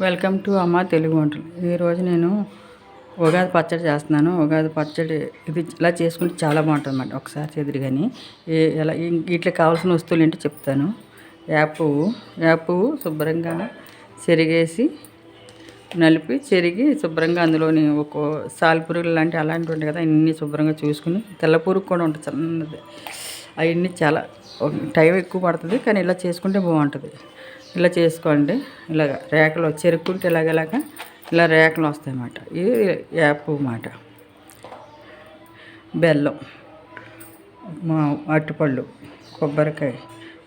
Welcome to అమ్మ తెలుగు వంటలు. ఈరోజు నేను ఉగాది పచ్చడి చేస్తున్నాను. ఉగాది పచ్చడి ఇది ఇలా చేసుకుంటే చాలా బాగుంటుంది అన్నమాట ఒకసారి చెదిరి కానీ ఎలా ఇట్లా కావాల్సిన వస్తువులు ఏంటో చెప్తాను. యాపు యాపు శుభ్రంగా చెరిగేసి నలిపి చెరిగి శుభ్రంగా అందులోని ఒక సాలిపురుగులు లాంటి అలాంటివి ఉంటాయి కదా అన్నీ శుభ్రంగా చూసుకుని తెల్ల పురుగు కూడా ఉంటుంది చిన్నది. అవన్నీ చాలా టైం ఎక్కువ పడుతుంది కానీ ఇలా చేసుకుంటే బాగుంటుంది. ఇలా చేసుకోండి. ఇలాగ రేఖలు చెరుక్కుంటే ఇలాగ ఇలా రేఖలు వస్తాయి అన్నమాట ఇది యాప్ మాట బెల్లం మా అరటిపళ్ళు కొబ్బరికాయ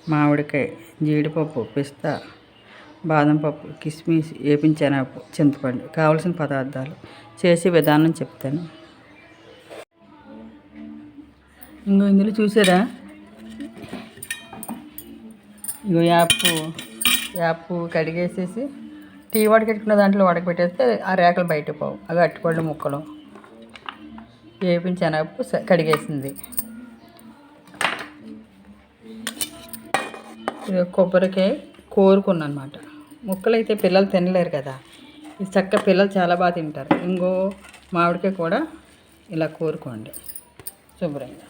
మామిడికాయ జీడిపప్పు పిస్తా బాదం పప్పు కిస్మిస్ వేపించనప్పు చింతపండు కావలసిన పదార్థాలు చేసే విధానం చెప్తాను. ఇంకో ఇందులో చూసారా? ఇంకో యాప్ యాప్ కడిగేసేసి టీ వడకెట్టుకున్న దాంట్లో వడకపెట్టేస్తే ఆ రేకలు బయటకు పోవు. అవి అట్టుకోళ్ళు ముక్కలు. వేపించి శనగపు కడిగేసింది. ఇది కొబ్బరికాయ కోరుకున్నాను అనమాట ముక్కలు అయితే పిల్లలు తినలేరు కదా. ఇది చక్క పిల్లలు చాలా బాగా తింటారు. ఇంకో మామిడికాయ కూడా ఇలా కోరుకోండి. శుభ్రంగా.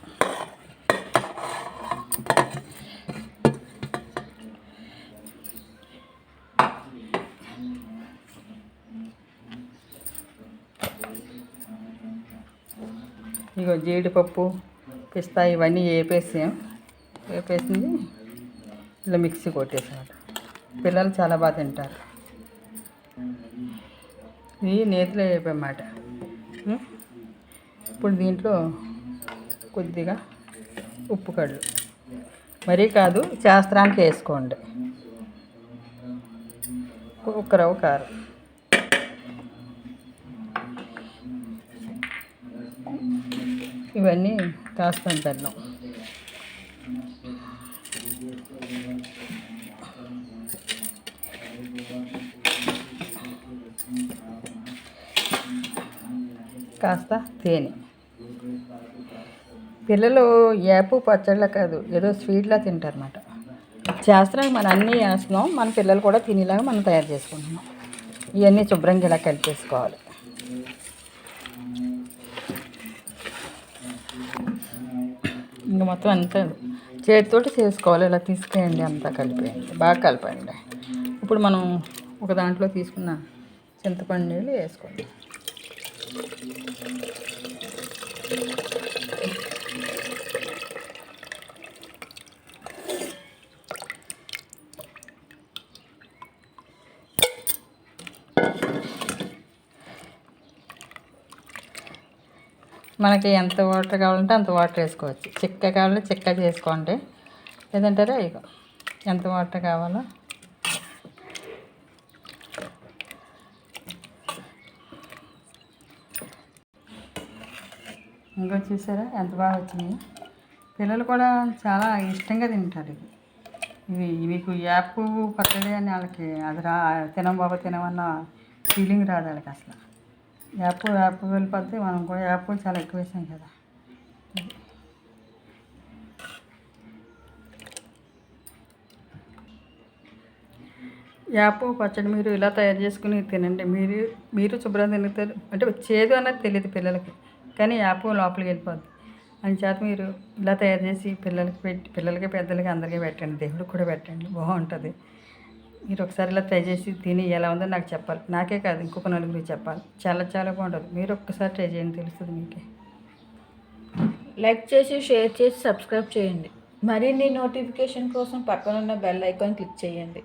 ఇగో జీడిపప్పు పిస్తా ఇవన్నీ వేపేసాం వేపేసింది ఇలా మిక్సీ కొట్టేసాడు పిల్లలు చాలా బాగా తింటారు. ఇది నేతిలో వేపమాట ఇప్పుడు దీంట్లో కొద్దిగా ఉప్పు కళ్ళు. మరీ కాదు శాస్త్రానికి వేసుకోండి. ఒక రవ్వ కారం. ఇవన్నీ కాస్తాను బెల్లం కాస్త తేనె. పిల్లలు ఏపు పచ్చళ్ళ కాదు ఏదో స్వీట్లా తింటారన్నమాట. చేస్తున్నాం మనం అన్నీ వేస్తున్నాం మన పిల్లలు కూడా తినేలాగా మనం తయారు చేసుకుంటున్నాం. ఇవన్నీ శుభ్రంగా ఇలా కలిపేసుకోవాలి. ఇంకా మొత్తం అంతా చేతితోటి చేసుకోవాలి. ఇలా తీసుకేయండి అంతా కలిపేయండి. బాగా కలపండి ఇప్పుడు మనం ఒక దాంట్లో తీసుకున్న చింతపండు నీళ్ళు వేసుకోండి. మనకి ఎంత వాటర్ కావాలంటే అంత వాటర్ వేసుకోవచ్చు. చిక్క కావాలంటే చిక్క చేసుకోండి. లేదంటారా ఇక ఎంత వాటర్ కావాలో. ఇంకో చూసారా? ఎంత బాగా వచ్చినాయి. పిల్లలు కూడా చాలా ఇష్టంగా తింటారు ఇది ఇవి మీకు యాప్ పక్కదే అని వాళ్ళకి అది రా తినం బాబా తినమన్న ఫీలింగ్ రాదు వాళ్ళకి అసలు. యాప్ యాప్ వెళ్ళిపోతే మనం కూడా యాప్ చాలా ఎక్కువ వేసాం కదా. యాప్ పచ్చడి మీరు ఇలా తయారు చేసుకుని తినండి. మీరు మీరు శుభ్రంగా తిరుగుతారు అంటే చేదు అనేది తెలియదు పిల్లలకి కానీ యాప్ లోపలికి వెళ్ళిపోద్ది. అని చేత మీరు ఇలా తయారు చేసి పిల్లలకి పెట్టి పిల్లలకి పెద్దలకి అందరికీ పెట్టండి. దేవుడికి కూడా పెట్టండి. బాగుంటుంది. మీరు ఒకసారి ఇలా ట్రై చేసి తిని ఎలా ఉందో నాకు చెప్పాలి. నాకే కాదు ఇంకొక నలుగురు చెప్పాలి. చాలా చాలా బాగుంటుంది. మీరు ఒక్కసారి ట్రై చేయండి తెలుస్తుంది మీకే. లైక్ చేసి షేర్ చేసి సబ్స్క్రైబ్ చేయండి. మరిన్ని నోటిఫికేషన్ కోసం పక్కనున్న బెల్ ఐకాన్ క్లిక్ చేయండి.